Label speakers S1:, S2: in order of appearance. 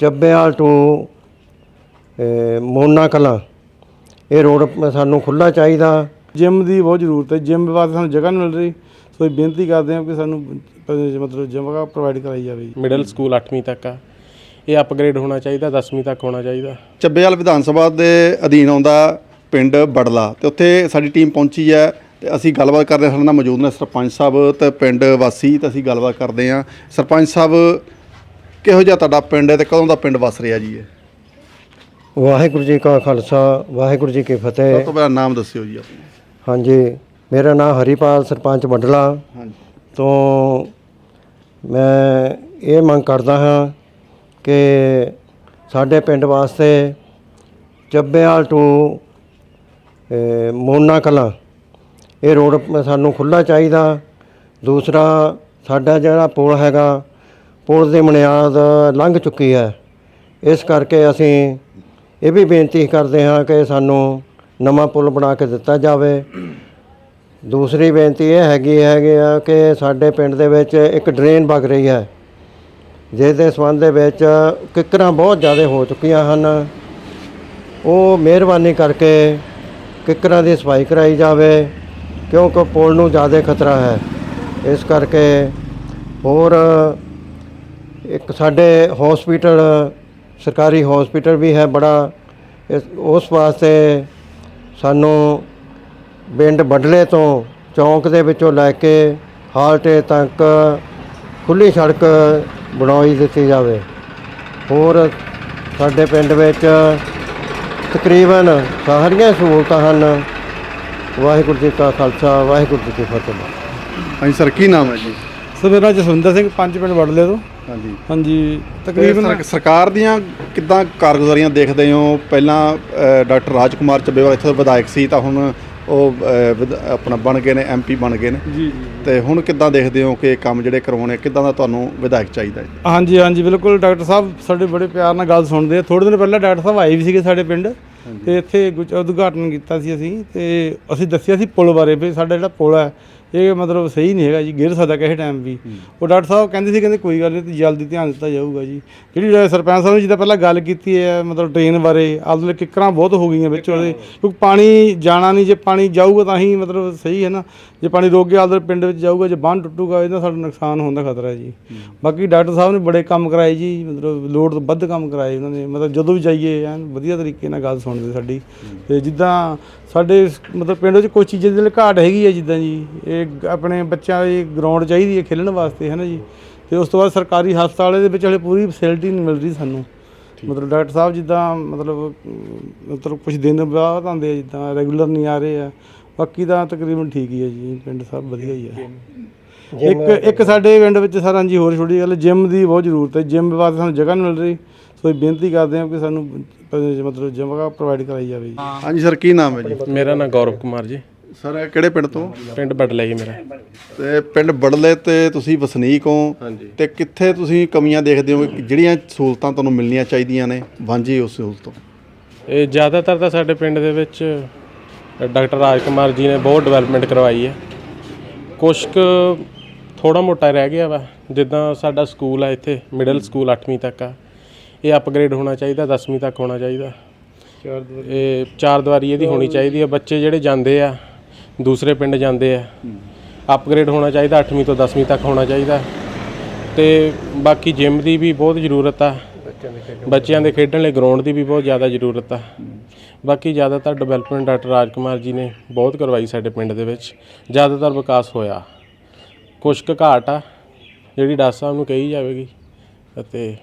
S1: Chabbewal to ਮੋਨਾ ਕਲਾਂ। ਇਹ road ਸਾਨੂੰ ਖੁੱਲਾ ਚਾਹੀਦਾ।
S2: ਜਿਮ ਦੀ ਬਹੁਤ ਜ਼ਰੂਰਤ ਹੈ। ਜਿਮ ਵਾਸਤੇ ਸਾਨੂੰ ਜਗ੍ਹਾ ਨਹੀਂ ਮਿਲ ਰਹੀ। ਸੋ ਇਹ ਬੇਨਤੀ ਕਰਦੇ ਹਾਂ ਕਿ ਸਾਨੂੰ ਮਤਲਬ ਜਗ੍ਹਾ ਪ੍ਰੋਵਾਈਡ ਕਰਾਈ ਜਾਵੇ।
S3: ਮਿਡਲ ਸਕੂਲ 8ਵੀਂ ਤੱਕ ਆ। ਇਹ ਅਪਗ੍ਰੇਡ ਹੋਣਾ ਚਾਹੀਦਾ 10ਵੀਂ ਤੱਕ ਹੋਣਾ ਚਾਹੀਦਾ।
S4: ਚੱਬੇਵਾਲ ਵਿਧਾਨ ਸਭਾ ਦੇ ਅਧੀਨ ਆਉਂਦਾ ਪਿੰਡ ਬੜਲਾ। ਤੇ ਉੱਥੇ ਸਾਡੀ ਟੀਮ ਪਹੁੰਚੀ ਹੈ। ਤੇ ਅਸੀਂ ਗੱਲਬਾਤ ਕਰਦੇ ਹਾਂ। ਸਾਡੇ ਨਾਲ ਮੌਜੂਦ ਨੇ ਸਰਪੰਚ ਸਾਹਿਬ ਤੇ ਪਿੰਡ ਵਾਸੀ। ਤੇ ਅਸੀਂ ਗੱਲਬਾਤ ਕਰਦੇ ਹਾਂ। ਸਰਪੰਚ ਸਾਹਿਬ ਕਿਹੋ ਜਿਹਾ ਤੁਹਾਡਾ ਪਿੰਡ ਹੈ ਤੇ ਕਦੋਂ ਦਾ ਪਿੰਡ ਵਸ ਰਿਹਾ ਜੀ ਇਹ?
S1: ਵਾਹਿਗੁਰੂ ਜੀ ਕਾ ਖਾਲਸਾ ਵਾਹਿਗੁਰੂ ਜੀ ਕੀ
S4: ਸਭ
S1: ਫਤਿਹ
S4: ਤੋਂ ਪਹਿਲਾਂ ਨਾਮ ਦੱਸਿਓ ਜੀ ਆਪਣਾ।
S1: ਹਾਂਜੀ ਮੇਰਾ ਨਾਮ ਹਰੀਪਾਲ ਸਰਪੰਚ ਮੰਡਲਾ।
S4: ਹਾਂਜੀ।
S1: ਤੋਂ ਮੈਂ ਇਹ ਮੰਗ ਕਰਦਾ ਹਾਂ ਕਿ ਸਾਡੇ ਪਿੰਡ ਵਾਸਤੇ ਚੱਬੇਵਾਲ ਟੂ ਮੋਨਾ ਕਲਾਂ। ਇਹ ਰੋਡ ਸਾਨੂੰ ਖੁੱਲਾ ਚਾਹੀਦਾ। ਦੂਸਰਾ ਸਾਡਾ ਜਿਹੜਾ ਪੁਲ ਹੈਗਾ ਪੁਲ ਦੀ ਬੁਨਿਆਦ ਲੰਘ ਚੁੱਕੀ ਹੈ। ਇਸ ਕਰਕੇ ਅਸੀਂ ਇਹ ਵੀ ਬੇਨਤੀ ਕਰਦੇ ਹਾਂ ਕਿ ਸਾਨੂੰ ਨਵਾਂ ਪੁਲ ਬਣਾ ਕੇ ਦਿੱਤਾ ਜਾਵੇ। ਦੂਸਰੀ ਬੇਨਤੀ ਇਹ ਹੈਗੀ ਹੈਗੀ ਆ ਕਿ ਸਾਡੇ ਪਿੰਡ ਦੇ ਵਿੱਚ ਇੱਕ ਡਰੇਨ ਵਗ ਰਹੀ ਹੈ। ਜਿਸ ਦੇ ਸੰਬੰਧ ਦੇ ਵਿੱਚ ਕਿੱਕਰਾਂ ਬਹੁਤ ਜ਼ਿਆਦਾ ਹੋ ਚੁੱਕੀਆਂ ਹਨ। ਉਹ ਮਿਹਰਬਾਨੀ ਕਰਕੇ ਕਿੱਕਰਾਂ ਦੀ ਸਫ਼ਾਈ ਕਰਾਈ ਜਾਵੇ, ਕਿਉਂਕਿ ਪੁਲ ਨੂੰ ਜ਼ਿਆਦਾ ਖਤਰਾ ਹੈ। ਇਸ ਕਰਕੇ ਹੋਰ ਇੱਕ ਸਾਡੇ ਹਸਪੀਟਲ ਸਰਕਾਰੀ ਹਸਪੀਟਲ ਵੀ ਹੈ ਬੜਾ। ਇਸ ਉਸ ਵਾਸਤੇ ਸਾਨੂੰ ਪਿੰਡ ਬਡਲੇ ਤੋਂ ਚੌਂਕ ਦੇ ਵਿੱਚੋਂ ਲੈ ਕੇ ਹਾਲਟੇ ਤੱਕ ਖੁੱਲੀ ਸੜਕ ਬਣਾਈ ਦਿੱਤੀ ਜਾਵੇ। ਹੋਰ ਸਾਡੇ ਪਿੰਡ ਵਿੱਚ ਤਕਰੀਬਨ ਸਾਰੀਆਂ ਸਹੂਲਤਾਂ ਹਨ। ਵਾਹਿਗੁਰੂ ਜੀ ਕਾ ਖਾਲਸਾ ਵਾਹਿਗੁਰੂ ਜੀ ਕੀ ਫਤਿਹ।
S4: ਹਾਂਜੀ ਸਰ ਕੀ ਨਾਮ ਹੈ ਜੀ?
S2: ਸੋ ਮੇਰਾ ਜਸਵਿੰਦਰ ਸਿੰਘ ਪੰਜ ਪਿੰਡ ਵੜਲੇ ਤੋਂ।
S4: ਹਾਂਜੀ।
S2: ਹਾਂਜੀ।
S4: ਤਕਰੀਬਨ
S2: ਤਕਰੀਬਨ
S4: ਸਰਕਾਰ ਦੀਆਂ ਕਿੱਦਾਂ ਕਾਰਗੁਜ਼ਾਰੀਆਂ ਦੇਖਦੇ ਹੋ? ਪਹਿਲਾਂ ਅ, ਡਾਕਟਰ ਰਾਜਕੁਮਾਰ ਚੱਬੇਵਾਲ ਇੱਥੋਂ ਦੇ ਵਿਧਾਇਕ ਸੀ ਤਾਂ ਹੁਣ ਉਹ ਅ, ਵਿਧ- ਆਪਣਾ ਬਣ ਗਏ ਨੇ ਐਮਪੀ ਬਣ ਗਏ ਨੇ।
S2: ਜੀ ਜੀ
S4: ਤੇ ਹੁਣ ਕਿੱਦਾਂ ਦੇਖਦੇ ਹੋ ਕਿ ਕੰਮ ਜਿਹੜੇ ਕਰਵਾਉਣੇ ਕਿੱਦਾਂ ਦਾ ਤੁਹਾਨੂੰ ਵਿਧਾਇਕ ਚਾਹੀਦਾ ਹੈ?
S2: ਹਾਂਜੀ ਹਾਂਜੀ ਬਿਲਕੁਲ। ਡਾਕਟਰ ਸਾਹਿਬ ਸਾਡੇ ਬੜੇ ਪਿਆਰ ਨਾਲ ਗੱਲ ਸੁਣਦੇ ਆ। ਥੋੜੇ ਦਿਨ ਪਹਿਲਾਂ ਡਾਕਟਰ ਸਾਹਿਬ ਆਏ ਵੀ ਸੀਗੇ ਸਾਡੇ ਪਿੰਡ ਤੇ ਇੱਥੇ ਗੁਜ- ਉਦਘਾਟਨ ਕੀਤਾ ਸੀ ਅਸੀਂ ਤੇ ਅਸੀਂ ਦੱਸਿਆ ਸੀ ਪੁਲ ਬਾਰੇ ਵੀ ਸਾਡਾ ਜਿਹੜਾ ਪੁਲ ਹੈ ਇਹ ਮਤਲਬ ਸਹੀ ਨਹੀਂ ਹੈਗਾ ਜੀ ਗਿਰ ਸਕਦਾ ਕਿਸੇ ਟਾਈਮ ਵੀ। ਉਹ ਡਾਕਟਰ ਸਾਹਿਬ ਕਹਿੰਦੇ ਸੀ ਕਹਿੰਦੇ ਕੋਈ ਗੱਲ ਨਹੀਂ ਤੇ ਜਲਦੀ ਧਿਆਨ ਦਿੱਤਾ ਜਾਊਗਾ ਜੀ। ਜਿਹੜੀ ਸਰਪੰਚ ਸਾਹਿਬ ਨੇ ਜਿੱਦਾਂ ਪਹਿਲਾਂ ਗੱਲ ਕੀਤੀ ਹੈ ਮਤਲਬ ਟ੍ਰੇਨ ਬਾਰੇ ਆਲੂ ਕਿੱਕਰਾਂ ਬਹੁਤ ਹੋ ਗਈਆਂ ਵਿੱਚ ਉਹਦੇ। ਕਿਉਂਕਿ ਪਾਣੀ ਜਾਣਾ ਨਹੀਂ ਜੇ ਪਾਣੀ ਜਾਊਗਾ ਤਾਂ ਹੀ ਮਤਲਬ ਸਹੀ ਹੈ ਨਾ। ਜੇ ਪਾਣੀ ਰੁਕ ਗਿਆ ਆਲੂ ਪਿੰਡ ਵਿੱਚ ਜਾਊਗਾ ਜੇ ਬੰਨ ਟੁੱਟੂਗਾ ਇਹਦਾ ਸਾਡਾ ਨੁਕਸਾਨ ਹੋਣ ਦਾ ਖਤਰਾ ਹੈ ਜੀ। ਬਾਕੀ ਡਾਕਟਰ ਸਾਹਿਬ ਨੇ ਬੜੇ ਕੰਮ ਕਰਾਏ ਜੀ ਮਤਲਬ ਲੋੜ ਤੋਂ ਵੱਧ ਕੰਮ ਕਰਾਏ ਉਹਨਾਂ ਨੇ। ਮਤਲਬ ਜਦੋਂ ਵੀ ਜਾਈਏ ਐਨ ਵਧੀਆ ਤਰੀਕੇ ਨਾਲ ਗੱਲ ਸੁਣਦੇ ਸਾਡੀ। ਤੇ ਜਿੱਦਾਂ ਸਾਡੇ ਮਤਲਬ ਪਿੰਡ ਵਿੱਚ ਕੋਈ ਚੀਜ਼ਾਂ ਦੀ ਘਾਟ ਹੈਗੀ ਹੈ ਜਿੱਦਾਂ ਜੀ ਇਹ ਗ- ਆਪਣੇ ਬੱਚਿਆਂ ਦੀ ਗਰਾਊਂਡ ਚਾਹੀਦੀ ਹੈ ਖੇਲਣ ਵਾਸਤੇ ਹੈ ਨਾ ਜੀ? ਤੇ ਉਸ ਤੋਂ ਬਾਅਦ ਸਰਕਾਰੀ ਹਸਪਤਾਲ ਦੇ ਵਿੱਚ ਹਲੇ ਪੂਰੀ ਫੈਸਿਲਿਟੀ ਨਹੀਂ ਮਿਲ ਰਹੀ ਸਾਨੂੰ। ਮਤਲਬ ਡਾਕਟਰ ਸਾਹਿਬ ਜਿੱਦਾਂ ਮਤਲਬ ਮਤਲਬ ਕੁਝ ਦਿਨ ਬਾਅਦ ਆਉਂਦੇ ਆ ਜਿੱਦਾਂ ਰੈਗੂਲਰ ਨਹੀਂ ਆ ਰਹੇ ਆ। ਬਾਕੀ ਤਾਂ ਤਕਰੀਬਨ ਠੀਕ ਹੀ ਹੈ ਜੀ ਪਿੰਡ ਸਭ ਵਧੀਆ ਹੀ ਹੈ ਇੱਕ ਇੱਕ ਸਾਡੇ ਪਿੰਡ ਵਿੱਚ ਸਰ ਹਾਂਜੀ ਹੋਰ ਛੋਟੀ ਗੱਲ ਜਿਮ ਦੀ ਬਹੁਤ ਜ਼ਰੂਰਤ ਹੈ। ਜਿਮ ਵਾਸਤੇ ਸਾਨੂੰ ਜਗ੍ਹਾ ਨਹੀਂ ਮਿਲ ਰਹੀ ਸੋ ਇਹ ਬੇਨਤੀ ਕਰਦੇ ਹਾਂ ਕਿ ਸਾਨੂੰ ਮਤਲਬ ਜਗ੍ਹਾ ਪ੍ਰੋਵਾਈਡ ਕਰਾਈ ਜਾਵੇ ਜੀ।
S4: ਹਾਂਜੀ ਸਰ ਕੀ ਨਾਮ ਹੈ ਜੀ?
S3: ਮੇਰਾ ਨਾਮ ਗੌਰਵ ਕੁਮਾਰ ਜੀ।
S4: ਸਰ ਕਿਹੜੇ ਪਿੰਡ ਤੋਂ?
S3: ਪਿੰਡ ਬਟਲਾ ਜੀ ਮੇਰਾ।
S4: ਤੇ ਪਿੰਡ ਬੜਲੇ ਤੇ ਤੁਸੀਂ ਵਸਨੀਕ ਹੋ। ਤੇ ਕਿੱਥੇ ਤੁਸੀਂ ਕਮੀਆਂ ਦੇਖਦੇ ਹੋ? ਕਿ ਜਿਹੜੀਆਂ ਸਹੂਲਤਾਂ ਤੁਹਾਨੂੰ ਮਿਲਣੀਆਂ ਚਾਹੀਦੀਆਂ ਨੇ ਵਾਂਝੇ ਉਸ ਸਹੂਲਤ ਤੋਂ?
S3: ਇਹ ਜ਼ਿਆਦਾਤਰ ਤਾਂ ਸਾਡੇ ਪਿੰਡ ਦੇ ਵਿੱਚ ਡਾਕਟਰ ਰਾਜ ਕੁਮਾਰ ਜੀ ਨੇ ਬਹੁਤ ਡਿਵੈਲਪਮੈਂਟ ਕਰਵਾਈ ਹੈ। ਕੁਛ ਕੁ ਥੋੜਾ ਮੋਟਾ ਰਹਿ ਗਿਆ ਵਾ। ਜਿੱਦਾਂ ਸਾਡਾ ਸਕੂਲ ਆ ਇੱਥੇ ਮਿਡਲ ਸਕੂਲ 8ਵੀਂ ਤੱਕ ਆ। ਇਹ ਅਪਗ੍ਰੇਡ ਹੋਣਾ ਚਾਹੀਦਾ 10ਵੀਂ ਤੱਕ ਹੋਣਾ ਚਾਹੀਦਾ। ਇਹ ਚਾਰ ਦੀਵਾਰੀ ਇਹਦੀ ਹੋਣੀ ਚਾਹੀਦੀ ਹੈ ਬੱਚੇ ਜਿਹੜੇ ਜਾਂਦੇ ਆ ਦੂਸਰੇ ਪਿੰਡ ਜਾਂਦੇ ਆ। ਅਪਗ੍ਰੇਡ ਹੋਣਾ ਚਾਹੀਦਾ 8ਵੀਂ ਤੋਂ 10ਵੀਂ ਤੱਕ ਹੋਣਾ ਚਾਹੀਦਾ। ਤੇ ਬਾਕੀ ਜਿਮ ਦੀ ਵੀ ਬਹੁਤ ਜ਼ਰੂਰਤ ਆ। ਬੱਚਿਆਂ ਦੇ ਖੇਡਣ ਲਈ। ਗਰਾਊਂਡ ਦੀ ਵੀ ਬਹੁਤ ਜ਼ਿਆਦਾ ਜ਼ਰੂਰਤ ਆ। ਬਾਕੀ ਜ਼ਿਆਦਾਤਰ ਡਿਵੈਲਪਮੈਂਟ ਡਾਕਟਰ ਰਾਜਕੁਮਾਰ ਜੀ ਨੇ ਬਹੁਤ ਕਰਵਾਈ ਸਾਡੇ ਪਿੰਡ ਦੇ ਵਿੱਚ। ਜ਼ਿਆਦਾਤਰ ਵਿਕਾਸ ਹੋਇਆ। ਕੁਛ ਕੁ ਘਾਟ ਆ ਜਿਹੜੀ ਡਾਕਟਰ ਸਾਹਿਬ ਨੂੰ ਕਹੀ ਜਾਵੇਗੀ। ਅਤੇ